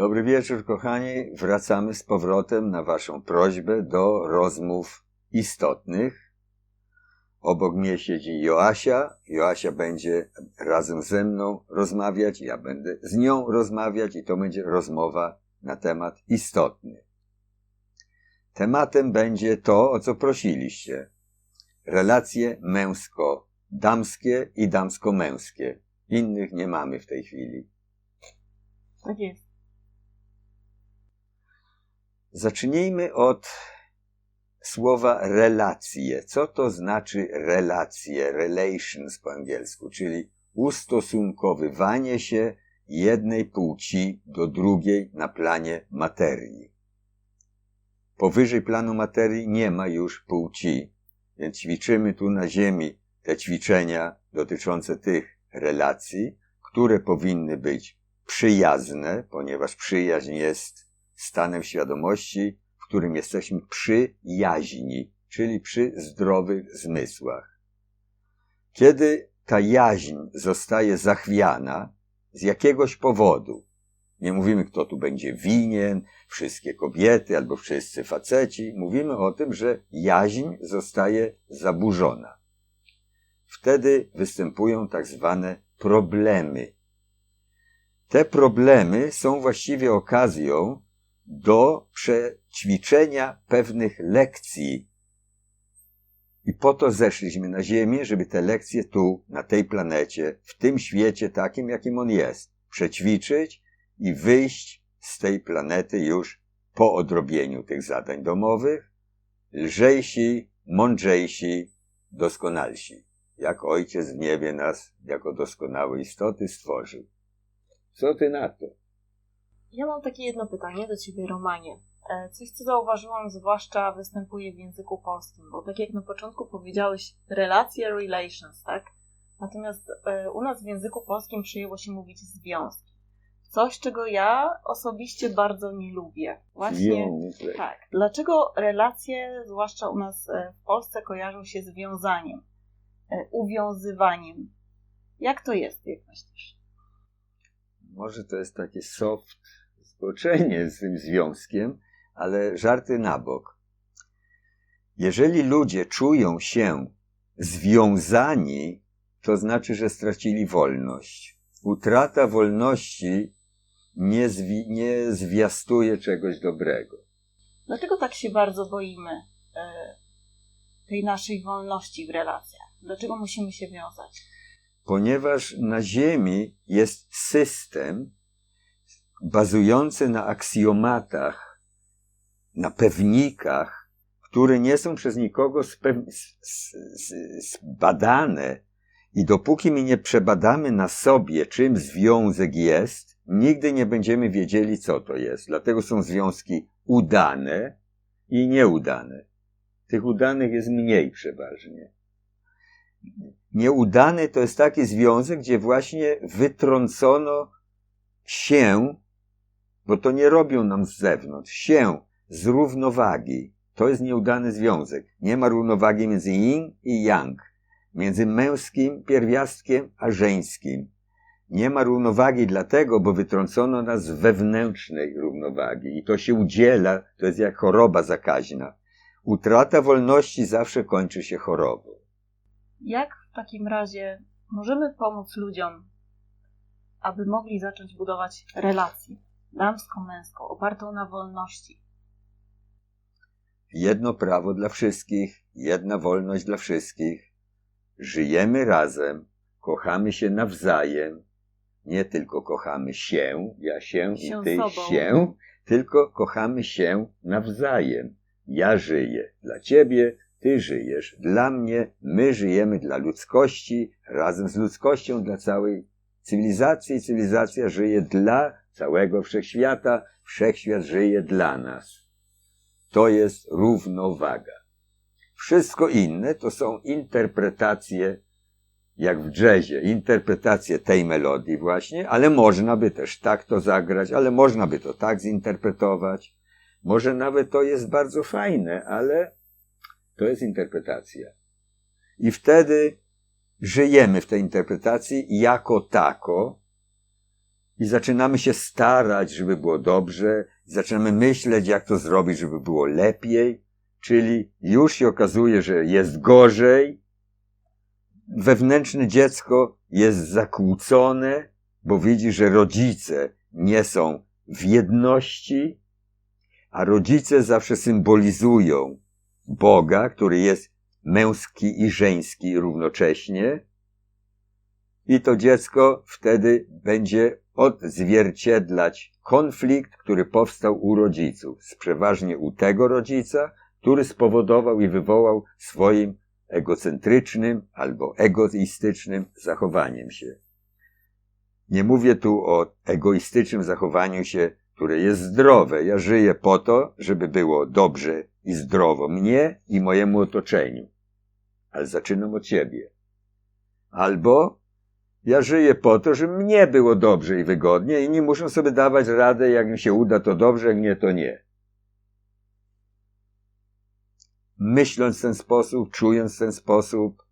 Dobry wieczór, kochani. Wracamy z powrotem na Waszą prośbę do rozmów istotnych. Obok mnie siedzi Joasia. Joasia będzie razem ze mną rozmawiać, ja będę z nią rozmawiać i to będzie rozmowa na temat istotny. Tematem będzie to, o co prosiliście. Relacje męsko-damskie i damsko-męskie. Innych nie mamy w tej chwili. Tak jest. Zacznijmy od słowa relacje. Co to znaczy relacje, relations po angielsku, czyli ustosunkowywanie się jednej płci do drugiej na planie materii. Powyżej planu materii nie ma już płci, więc ćwiczymy tu na Ziemi te ćwiczenia dotyczące tych relacji, które powinny być przyjazne, ponieważ przyjaźń jest stanem świadomości, w którym jesteśmy przyjaźni, czyli przy zdrowych zmysłach. Kiedy ta jaźń zostaje zachwiana z jakiegoś powodu, nie mówimy, kto tu będzie winien, wszystkie kobiety albo wszyscy faceci, mówimy o tym, że jaźń zostaje zaburzona. Wtedy występują tak zwane problemy. Te problemy są właściwie okazją do przećwiczenia pewnych lekcji. I po to zeszliśmy na Ziemię, żeby te lekcje tu, na tej planecie, w tym świecie takim, jakim on jest, przećwiczyć i wyjść z tej planety już po odrobieniu tych zadań domowych, lżejsi, mądrzejsi, doskonalsi, jak Ojciec w niebie nas jako doskonałe istoty stworzył. Co ty na to? Ja mam takie jedno pytanie do Ciebie, Romanie. E, coś, co zauważyłam, zwłaszcza występuje w języku polskim, bo tak jak na początku powiedziałeś, relacje, relations, tak? Natomiast e, u nas w języku polskim przyjęło się mówić związki. Coś, czego ja osobiście bardzo nie lubię. Właśnie Związek. tak. Dlaczego relacje, zwłaszcza u nas e, w Polsce, kojarzą się z wiązaniem, uwiązywaniem? Jak to jest, jak myślisz? Może to jest takie soft zboczenie z tym związkiem, ale żarty na bok. Jeżeli ludzie czują się związani, to znaczy, że stracili wolność. Utrata wolności nie, zwi- nie zwiastuje czegoś dobrego. Dlaczego tak się bardzo boimy e, tej naszej wolności w relacjach? Dlaczego musimy się wiązać? Ponieważ na Ziemi jest system bazujący na aksjomatach, na pewnikach, które nie są przez nikogo zbadane. I dopóki my nie przebadamy na sobie, czym związek jest, nigdy nie będziemy wiedzieli, co to jest. Dlatego są związki udane i nieudane. Tych udanych jest mniej przeważnie. Nieudany to jest taki związek, gdzie właśnie wytrącono się, bo to nie robią nam z zewnątrz, się z równowagi. To jest nieudany związek. Nie ma równowagi między yin i yang, między męskim pierwiastkiem a żeńskim. Nie ma równowagi dlatego, bo wytrącono nas z wewnętrznej równowagi i to się udziela, to jest jak choroba zakaźna. Utrata wolności zawsze kończy się chorobą. Jak w takim razie możemy pomóc ludziom, aby mogli zacząć budować relację damsko-męską, opartą na wolności? Jedno prawo dla wszystkich, jedna wolność dla wszystkich. Żyjemy razem, kochamy się nawzajem. Nie tylko kochamy się, ja się i Się ty sobą. się, tylko kochamy się nawzajem. Ja żyję dla ciebie, ty żyjesz dla mnie, my żyjemy dla ludzkości, razem z ludzkością dla całej cywilizacji. i Cywilizacja żyje dla całego wszechświata, wszechświat żyje dla nas. To jest równowaga. Wszystko inne to są interpretacje, jak w jazzie, interpretacje tej melodii właśnie, ale można by też tak to zagrać, ale można by to tak zinterpretować. Może nawet to jest bardzo fajne, ale to jest interpretacja. I wtedy żyjemy w tej interpretacji jako tako, i zaczynamy się starać, żeby było dobrze, zaczynamy myśleć, jak to zrobić, żeby było lepiej, czyli już się okazuje, że jest gorzej, wewnętrzne dziecko jest zakłócone, bo widzi, że rodzice nie są w jedności, a rodzice zawsze symbolizują Boga, który jest męski i żeński równocześnie. I to dziecko wtedy będzie odzwierciedlać konflikt, który powstał u rodziców, przeważnie u tego rodzica, który spowodował i wywołał swoim egocentrycznym albo egoistycznym zachowaniem się. Nie mówię tu o egoistycznym zachowaniu się, które jest zdrowe. Ja żyję po to, żeby było dobrze i zdrowo mnie i mojemu otoczeniu. Ale zaczynam od siebie. Albo ja żyję po to, żeby mnie było dobrze i wygodnie, inni muszą sobie dawać radę, jak mi się uda, to dobrze, jak nie, to nie. Myśląc w ten sposób, czując w ten sposób,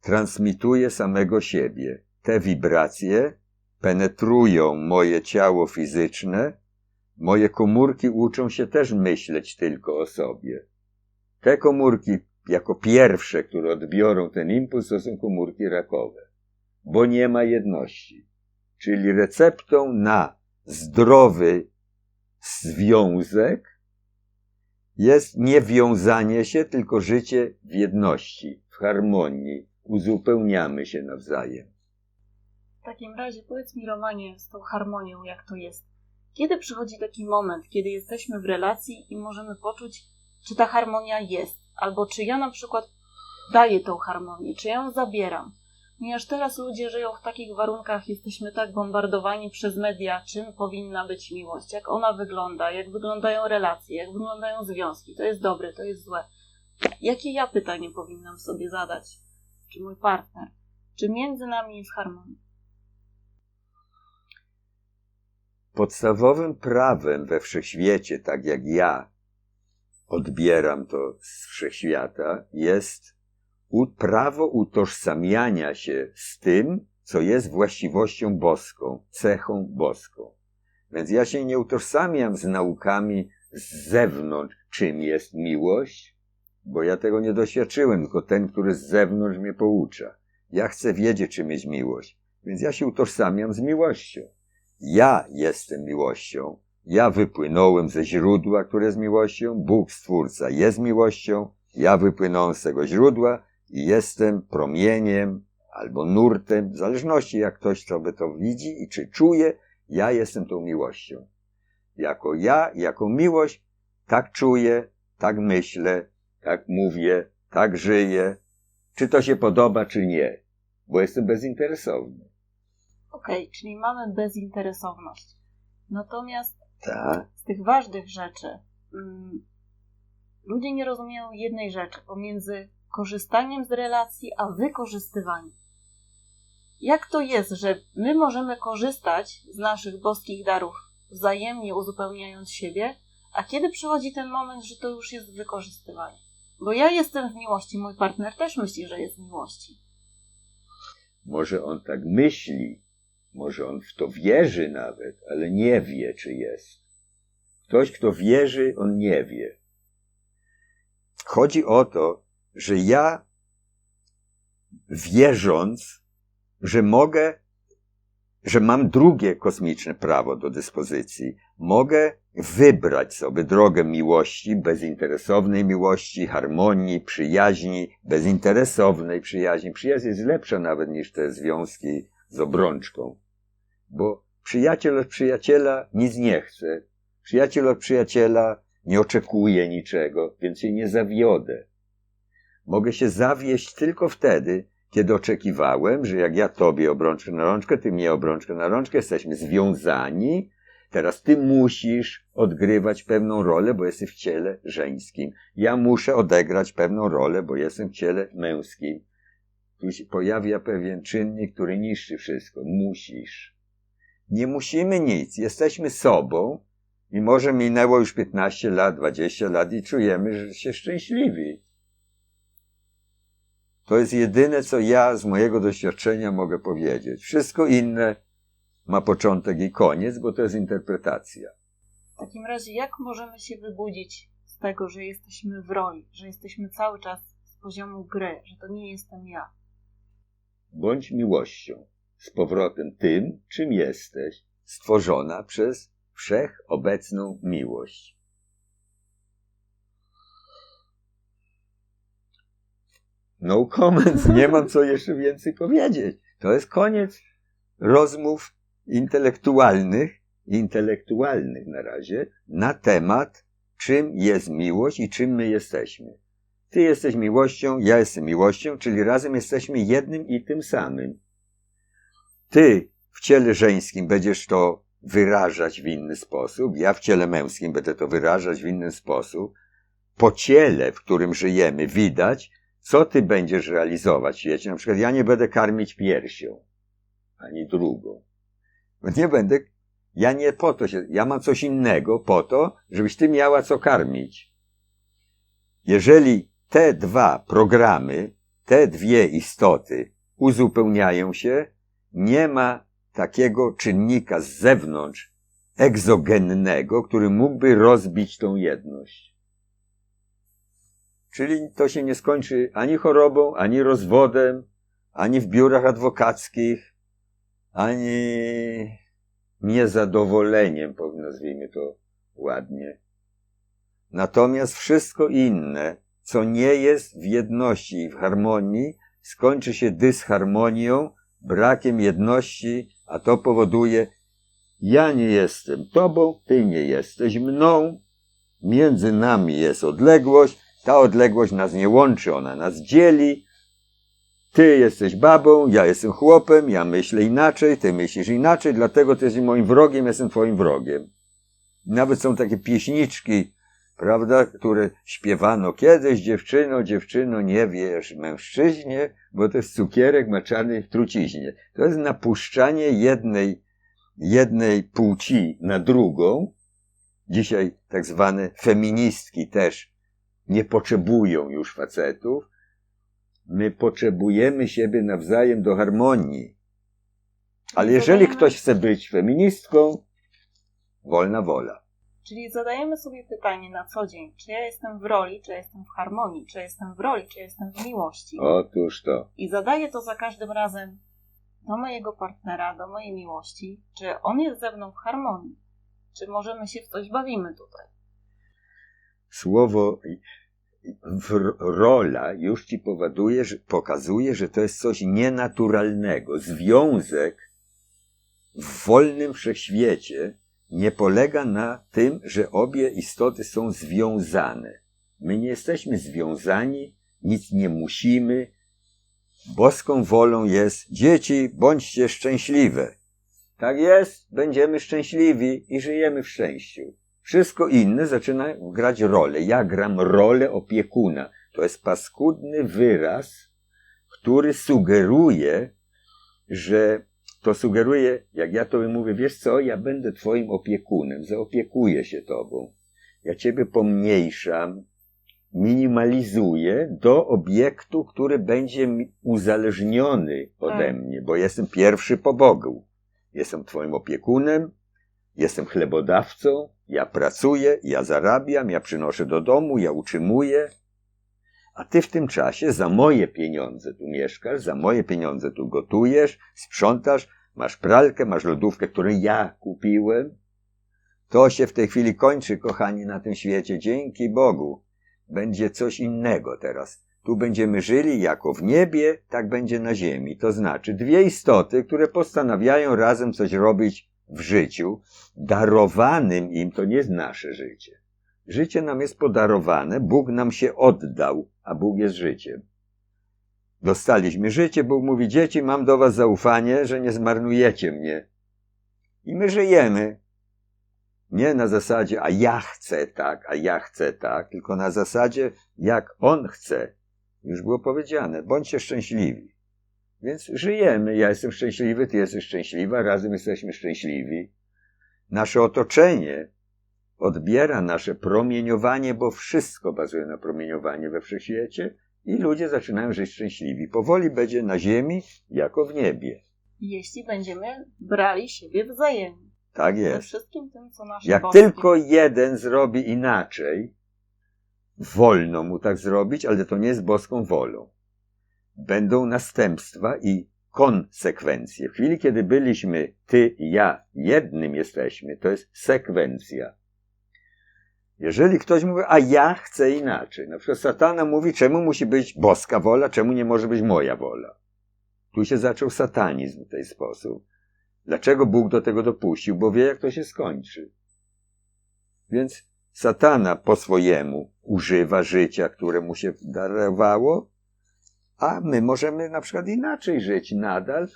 transmituję samego siebie. Te wibracje penetrują moje ciało fizyczne, moje komórki uczą się też myśleć tylko o sobie. Te komórki, jako pierwsze, które odbiorą ten impuls, to są komórki rakowe, bo nie ma jedności. Czyli receptą na zdrowy związek jest nie wiązanie się, tylko życie w jedności, w harmonii. Uzupełniamy się nawzajem. W takim razie powiedz mi, Romanie, z tą harmonią, jak to jest. Kiedy przychodzi taki moment, kiedy jesteśmy w relacji i możemy poczuć, czy ta harmonia jest, albo czy ja na przykład daję tą harmonię, czy ja ją zabieram. Ponieważ teraz ludzie żyją w takich warunkach, jesteśmy tak bombardowani przez media, czym powinna być miłość, jak ona wygląda, jak wyglądają relacje, jak wyglądają związki. To jest dobre, to jest złe. Jakie ja pytanie powinnam sobie zadać? Czy mój partner? Czy między nami jest harmonia? Podstawowym prawem we wszechświecie, tak jak ja odbieram to z wszechświata, jest prawo utożsamiania się z tym, co jest właściwością boską, cechą boską. Więc ja się nie utożsamiam z naukami z zewnątrz, czym jest miłość, bo ja tego nie doświadczyłem, tylko ten, który z zewnątrz mnie poucza. Ja chcę wiedzieć, czym jest miłość, więc ja się utożsamiam z miłością. Ja jestem miłością. Ja wypłynąłem ze źródła, które jest miłością. Bóg Stwórca jest miłością. Ja wypłynąłem z tego źródła i jestem promieniem albo nurtem, w zależności jak ktoś sobie to widzi i czy czuje, ja jestem tą miłością. Jako ja, jako miłość, tak czuję, tak myślę, tak mówię, tak żyję. Czy to się podoba, czy nie, bo jestem bezinteresowny. Okej, okay, czyli mamy bezinteresowność. Natomiast tak. z tych ważnych rzeczy mm, ludzie nie rozumieją jednej rzeczy pomiędzy korzystaniem z relacji a wykorzystywaniem. Jak to jest, że my możemy korzystać z naszych boskich darów, wzajemnie uzupełniając siebie, a kiedy przychodzi ten moment, że to już jest wykorzystywanie? Bo ja jestem w miłości, mój partner też myśli, że jest w miłości. Może on tak myśli, może on w to wierzy nawet, ale nie wie, czy jest. Ktoś, kto wierzy, on nie wie. Chodzi o to, że ja wierząc, że mogę, że mam drugie kosmiczne prawo do dyspozycji, mogę wybrać sobie drogę miłości, bezinteresownej miłości, harmonii, przyjaźni, bezinteresownej przyjaźni. Przyjaźń jest lepsza nawet niż te związki z obrączką. Bo przyjaciel od przyjaciela nic nie chce. Przyjaciel od przyjaciela nie oczekuje niczego, więc się nie zawiodę. Mogę się zawieść tylko wtedy, kiedy oczekiwałem, że jak ja tobie obrączkę na rączkę, ty mnie obrączkę na rączkę, jesteśmy związani, teraz ty musisz odgrywać pewną rolę, bo jesteś w ciele żeńskim. Ja muszę odegrać pewną rolę, bo jestem w ciele męskim. Tu się pojawia pewien czynnik, który niszczy wszystko. Musisz. Nie musimy nic. Jesteśmy sobą i może minęło już 15 lat, 20 lat i czujemy, że się szczęśliwi. To jest jedyne, co ja z mojego doświadczenia mogę powiedzieć. Wszystko inne, ma początek i koniec, bo to jest interpretacja. W takim razie, jak możemy się wybudzić z tego, że jesteśmy w roli, że jesteśmy cały czas z poziomu gry, że to nie jestem ja? Bądź miłością, z powrotem tym, czym jesteś, stworzona przez wszechobecną miłość. No comments, nie mam co jeszcze więcej powiedzieć. To jest koniec rozmów intelektualnych, intelektualnych na razie, na temat, czym jest miłość i czym my jesteśmy. Ty jesteś miłością, ja jestem miłością, czyli razem jesteśmy jednym i tym samym. Ty w ciele żeńskim będziesz to wyrażać w inny sposób, ja w ciele męskim będę to wyrażać w inny sposób. Po ciele, w którym żyjemy, widać, co ty będziesz realizować w świecie. Na przykład ja nie będę karmić piersią, ani drugą. Nie będę, ja nie po to się, ja mam coś innego po to, żebyś ty miała co karmić. Jeżeli te dwa programy, te dwie istoty uzupełniają się, nie ma takiego czynnika z zewnątrz, egzogennego, który mógłby rozbić tą jedność. Czyli to się nie skończy ani chorobą, ani rozwodem, ani w biurach adwokackich, ani niezadowoleniem, nazwijmy to ładnie. Natomiast wszystko inne, co nie jest w jedności i w harmonii, skończy się dysharmonią, brakiem jedności, a to powoduje, ja nie jestem tobą, ty nie jesteś mną, między nami jest odległość, ta odległość nas nie łączy, ona nas dzieli. Ty jesteś babą, ja jestem chłopem, ja myślę inaczej, ty myślisz inaczej, dlatego ty jesteś moim wrogiem, jestem twoim wrogiem. Nawet są takie pieśniczki, prawda, które śpiewano kiedyś, dziewczyno, dziewczyno, nie wiesz mężczyźnie, bo to jest cukierek maczany w truciźnie. To jest napuszczanie jednej, jednej płci na drugą. Dzisiaj tak zwane feministki też nie potrzebują już facetów. My potrzebujemy siebie nawzajem do harmonii. Ale jeżeli ktoś chce być feministką, wolna wola. Czyli zadajemy sobie pytanie na co dzień, czy ja jestem w roli, czy ja jestem w harmonii, czy ja jestem w roli, czy ja jestem w miłości. Otóż to. I zadaję to za każdym razem do mojego partnera, do mojej miłości, czy on jest ze mną w harmonii, czy możemy się w coś bawimy tutaj. Słowo rola już ci powoduje, że, pokazuje, że to jest coś nienaturalnego. Związek w wolnym wszechświecie nie polega na tym, że obie istoty są związane. My nie jesteśmy związani, nic nie musimy. Boską wolą jest, dzieci, bądźcie szczęśliwe. Tak jest, będziemy szczęśliwi i żyjemy w szczęściu. Wszystko inne zaczyna grać rolę. Ja gram rolę opiekuna. To jest paskudny wyraz, który sugeruje, że to sugeruje, jak ja tobie mówię, wiesz co, ja będę twoim opiekunem, zaopiekuję się tobą. Ja ciebie pomniejszam, minimalizuję do obiektu, który będzie uzależniony ode tak. mnie, bo jestem pierwszy po Bogu. Jestem twoim opiekunem, jestem chlebodawcą, ja pracuję, ja zarabiam, ja przynoszę do domu, ja utrzymuję, a ty w tym czasie za moje pieniądze tu mieszkasz, za moje pieniądze tu gotujesz, sprzątasz, masz pralkę, masz lodówkę, którą ja kupiłem. To się w tej chwili kończy, kochani, na tym świecie. Dzięki Bogu. Będzie coś innego teraz. Tu będziemy żyli jako w niebie, tak będzie na ziemi. To znaczy dwie istoty, które postanawiają razem coś robić w życiu. Darowanym im to nie jest nasze życie. Życie nam jest podarowane, Bóg nam się oddał, a Bóg jest życiem. Dostaliśmy życie, Bóg mówi, dzieci, mam do was zaufanie, że nie zmarnujecie mnie. I my żyjemy. Nie na zasadzie, a ja chcę tak, a ja chcę tak, tylko na zasadzie, jak On chce. Już było powiedziane, bądźcie szczęśliwi. Więc żyjemy. Ja jestem szczęśliwy, ty jesteś szczęśliwa, razem jesteśmy szczęśliwi. Nasze otoczenie odbiera nasze promieniowanie, bo wszystko bazuje na promieniowaniu we wszechświecie i ludzie zaczynają żyć szczęśliwi. Powoli będzie na ziemi jako w niebie. Jeśli będziemy brali siebie wzajemnie. Tak Ze jest. wszystkim tym, co nasze Jak boskie. tylko jeden zrobi inaczej, wolno mu tak zrobić, ale to nie jest boską wolą. Będą następstwa i konsekwencje. W chwili, kiedy byliśmy ty ja, jednym jesteśmy, to jest sekwencja. Jeżeli ktoś mówi, a ja chcę inaczej, na przykład satana mówi, czemu musi być boska wola, czemu nie może być moja wola. Tu się zaczął satanizm w ten sposób. Dlaczego Bóg do tego dopuścił? Bo wie, jak to się skończy. Więc satana po swojemu używa życia, które mu się darowało, a my możemy na przykład inaczej żyć nadal,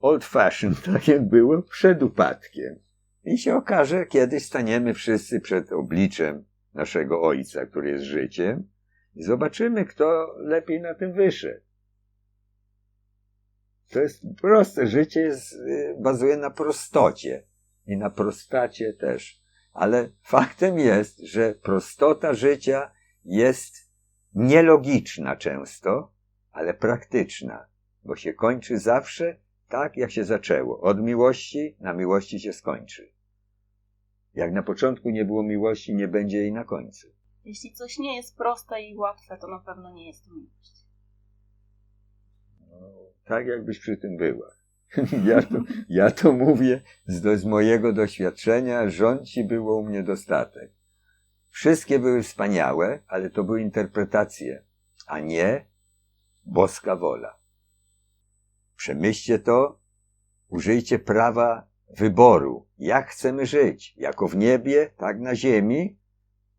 old fashioned, tak jak było przed upadkiem. I się okaże, kiedyś staniemy wszyscy przed obliczem naszego Ojca, który jest życiem, i zobaczymy, kto lepiej na tym wyszedł. To jest proste. Życie jest, y, bazuje na prostocie i na prostacie też. Ale faktem jest, że prostota życia jest nielogiczna często, ale praktyczna, bo się kończy zawsze tak, jak się zaczęło. Od miłości na miłości się skończy. Jak na początku nie było miłości, nie będzie jej na końcu. Jeśli coś nie jest proste i łatwe, to na pewno nie jest to miłość. No, tak jakbyś przy tym była. Ja to, ja to mówię z, z mojego doświadczenia, rządzi było u mnie dostatek. Wszystkie były wspaniałe, ale to były interpretacje, a nie boska wola. Przemyślcie to, użyjcie prawa wyboru, jak chcemy żyć, jako w niebie, tak na ziemi,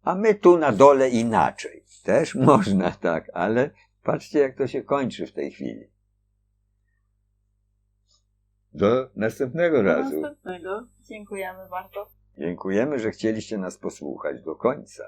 a my tu na dole inaczej. Też można tak, ale patrzcie, jak to się kończy w tej chwili. Do następnego Do razu. następnego. Dziękujemy bardzo. Dziękujemy, że chcieliście nas posłuchać do końca.